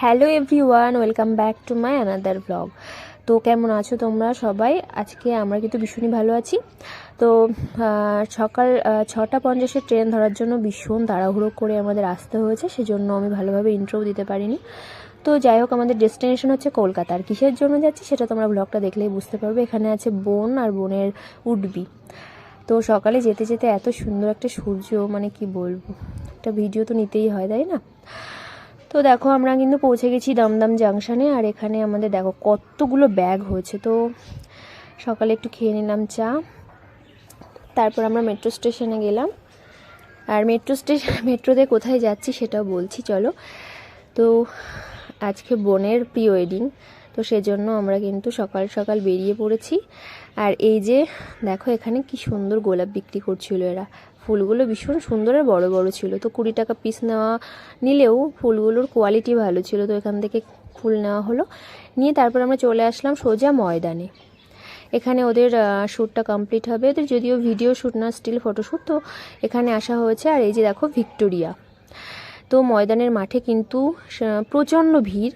Hello everyone, welcome back to my another blog. তো কেমন আছো তোমরা সবাই? আজকে আমরা কিন্তু ভীষণই ভালো আছি। তো সকাল ছটা পঞ্চাশে ট্রেন ধরার জন্য ভীষণ তাড়াহুড়ো করে আমাদের আসতে হয়েছে, সেজন্য আমি ভালোভাবে ইন্ট্রো দিতে পারিনি। তো যাই হোক, আমাদের ডেস্টিনেশন হচ্ছে কলকাতা। আর কিসের জন্য যাচ্ছি সেটা তোমরা ব্লগটা দেখলেই বুঝতে পারবে। এখানে আছে বোন আর বোনের উডবি। তো সকালে যেতে যেতে এত সুন্দর একটা সূর্য মানে কি বলব? একটা ভিডিও তো নিতেই হয়, তাই না? তো দেখো, আমরা কিন্তু পৌঁছে গেছি দমদম জাংশনে আর এখানে আমাদের দেখো কতগুলো ব্যাগ হয়েছে। তো সকালে একটু খেয়ে নিলাম চা, তারপর আমরা মেট্রো স্টেশনে গেলাম। আর মেট্রো স্টেশন মেট্রোতে কোথায় যাচ্ছি সেটাও বলছি, চলো। তো আজকে বোনের প্রি ওয়েডিং তো সেজন্য আমরা কিন্তু সকাল সকাল বেরিয়ে পড়েছি। আর এই যে দেখো, এখানে কি সুন্দর গোলাপ বিক্রি করছিল এরা। ফুলগুলো ভীষণ সুন্দর আর বড় বড় ছিল। তো কুড়ি টাকা পিস নেওয়া নিলেও ফুলগুলোর কোয়ালিটি ভালো ছিল। তো এখান থেকে ফুল নেওয়া হলো। নিয়ে তারপর আমরা চলে আসলাম সোজা ময়দানে। এখানে ওদের শ্যুটটা কমপ্লিট হবে। ওদের যদিও ভিডিও শ্যুট না স্টিল ফটোশ্যুট তো এখানে আসা হয়েছে। আর এই যে দেখো ভিক্টোরিয়া। তো ময়দানের মাঠে কিন্তু প্রচণ্ড ভিড়।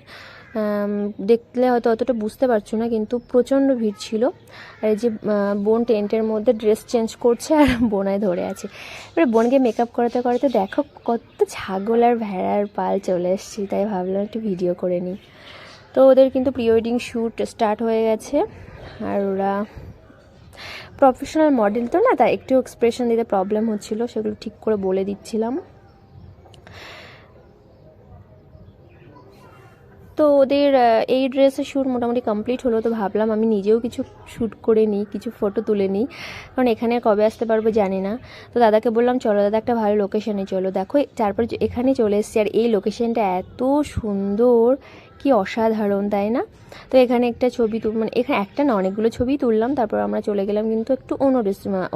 দেখলে হয়তো অতটা বুঝতে পারছ না, কিন্তু প্রচণ্ড ভিড় ছিল। আর এই যে বোন টেন্টের মধ্যে ড্রেস চেঞ্জ করছে আর বোনায় ধরে আছে। এবারে বোনকে মেকআপ করাতে করাতে দেখো কত ছাগল আর ভেড়ার পাল চলে এসেছি, তাই ভাবলাম একটু ভিডিও করে নিই। তো ওদের কিন্তু প্রি ওয়েডিং শ্যুট স্টার্ট হয়ে গেছে, আর ওরা প্রফেশনাল মডেল তো না, তাই একটু এক্সপ্রেশন দিতে প্রবলেম হচ্ছিল, সেগুলো ঠিক করে বলে দিচ্ছিলাম। তো ওদের এই ড্রেসের শ্যুট মোটামুটি কমপ্লিট হলো, তো ভাবলাম আমি নিজেও কিছু শ্যুট করে নিই, কিছু ফটো তুলে নিই। কারণ এখানে কবে আসতে পারব জানি না। তো দাদাকে বললাম, চলো দাদা, একটা ভালো লোকেশনে চলো। দেখো তারপর এখানে চলে এসেছি, আর এই লোকেশনটা এত সুন্দর, কি অসাধারণ, তাই না? তো এখানে একটা ছবি তুল মানে এখানে একটা না, অনেকগুলো ছবি তুললাম, তারপর আমরা চলে গেলাম কিন্তু একটু অন্য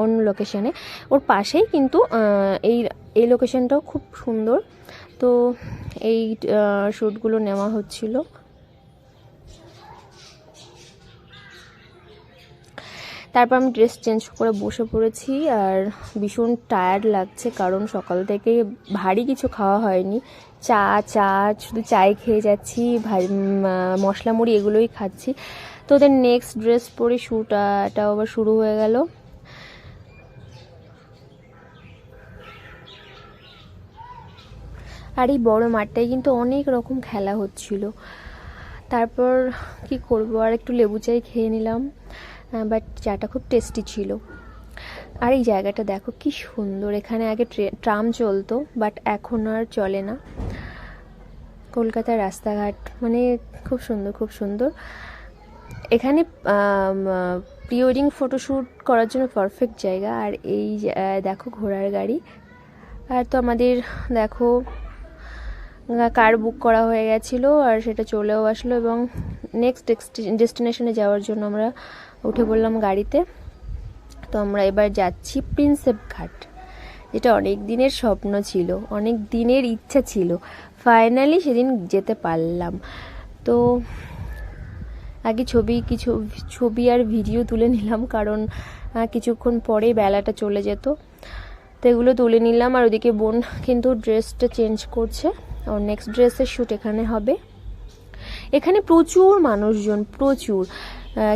অন্য লোকেশনে ওর পাশেই কিন্তু এই এই লোকেশনটাও খুব সুন্দর। তো এই শ্যুটগুলো নেওয়া হচ্ছিল। তারপর আমি ড্রেস চেঞ্জ করে বসে পড়েছি আর ভীষণ টায়ার্ড লাগছে কারণ সকাল থেকে ভারী কিছু খাওয়া হয়নি। চা চা, শুধু চাই খেয়ে যাচ্ছি মশলা মুড়ি এগুলোই খাচ্ছি। তো ওদের নেক্সট ড্রেস পরে শ্যুটাটাও আবার শুরু হয়ে গেল। আর এই বড় মাঠটায় কিন্তু অনেক রকম খেলা হচ্ছিল। তারপর কি করব, আর একটু লেবু চাই খেয়ে নিলাম বাট চাটা খুব টেস্টি ছিল। আর এই জায়গাটা দেখো কি সুন্দর, এখানে আগে ট্রে- ট্রাম চলতো বাট এখন আর চলে না। কলকাতার রাস্তাঘাট মানে খুব সুন্দর খুব সুন্দর। এখানে প্রি ওয়েডিং ফটোশ্যুট করার জন্য পারফেক্ট জায়গা, আর এই দেখো ঘোড়ার গাড়ি। আর তো আমাদের, দেখো কার বুক করা হয়ে গেছিল আর সেটা চলেও আসলো এবং নেক্সট ডেস্টিনেশনে যাওয়ার জন্য আমরা উঠে পড়লাম গাড়িতে। তো আমরা এবার যাচ্ছি প্রিন্সেপ ঘাট। যেটা অনেক দিনের স্বপ্ন ছিল, অনেক দিনের ইচ্ছা ছিল। ফাইনালি সেদিন যেতে পারলাম। তো আগে ছবি, কিছু ছবি আর ভিডিও তুলে নিলাম কারণ কিছুক্ষণ পরেই বেলাটা চলে যেত। তো এগুলো তুলে নিলাম আর ওদিকে বোন কিন্তু ড্রেসটা চেঞ্জ করছে। ওর নেক্সট ড্রেসের শ্যুট এখানে হবে। এখানে প্রচুর মানুষজন, প্রচুর।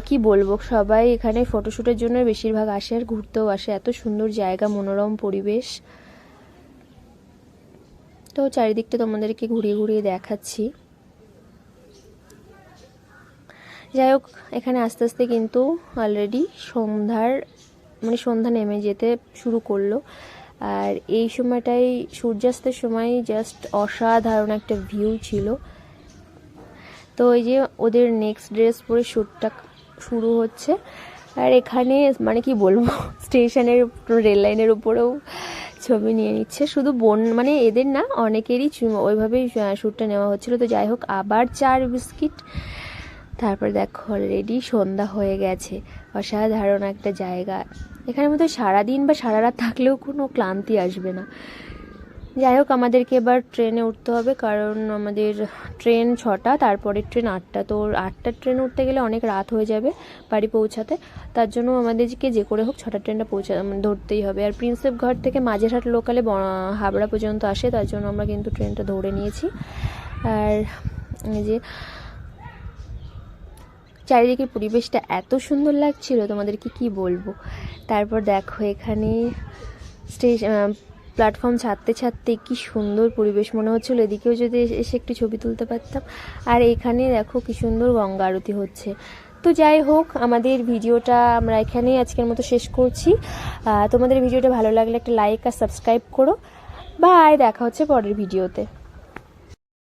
কি বলব, সবাই এখানে ফটোশ্যুটের জন্য বেশিরভাগ আসে আর ঘুরতেও আসে। এত সুন্দর জায়গা, মনোরম পরিবেশ। তো চারিদিকটা তোমাদেরকে ঘুরিয়ে ঘুরিয়ে দেখাচ্ছি। যাই হোক, এখানে আস্তে আস্তে কিন্তু অলরেডি সন্ধ্যার মানে সন্ধ্যা নেমে যেতে শুরু করল। আর এই সময়টাই সূর্যাস্তের সময় জাস্ট অসাধারণ একটা ভিউ ছিল। তো এই যে ওদের নেক্সট ড্রেস পরে শ্যুটটা শুরু হচ্ছে। আর এখানে মানে কি বলব, স্টেশনের রেল লাইনের উপরেও ছবি নিয়ে নিচ্ছে। শুধু বোন মানে এদের না, অনেকেরই ওইভাবেই শ্যুটটা নেওয়া হচ্ছিল। তো যাই হোক, আবার চার বিস্কিট। তারপর দেখো অলরেডি সন্ধ্যা হয়ে গেছে। অসাধারণ একটা জায়গা। এখানে মতো সারাদিন বা সারা রাত থাকলেও কোনো ক্লান্তি আসবে না। যাই হোক, আমাদেরকে এবার ট্রেনে উঠতে হবে, কারণ আমাদের ট্রেন ছটা তারপরে ট্রেন আটটা। তো আটটার ট্রেনে উঠতে গেলে অনেক রাত হয়ে যাবে বাড়ি পৌঁছাতে। তার জন্য আমাদেরকে যে করে হোক ছটা ট্রেনটা পৌঁছা ধরতেই হবে। আর প্রিন্সেপ ঘর থেকে মাঝেরহাট লোকালে হাবড়া পর্যন্ত আসে, তার জন্য আমরা কিন্তু ট্রেনটা ধরে নিয়েছি। আর এই যে চারিদিকের পরিবেশটা এত সুন্দর লাগছিল, তোমাদেরকে কি বলব? তারপর দেখো এখানে স্টেজ প্ল্যাটফর্ম ছাড়তে ছাড়তে কি সুন্দর পরিবেশ মনে হচ্ছিল। এদিকেও যদি এসে- একটু ছবি তুলতে পারতাম। আর এখানে দেখো কি সুন্দর গঙ্গা আরতি হচ্ছে। তো যাই হোক, আমাদের ভিডিওটা আমরা এখানেই আজকের মতো শেষ করছি। তোমাদের ভিডিওটা ভালো লাগলে একটা লাইক আর সাবস্ক্রাইব করো। বাই দেখা হচ্ছে পরের ভিডিওতে।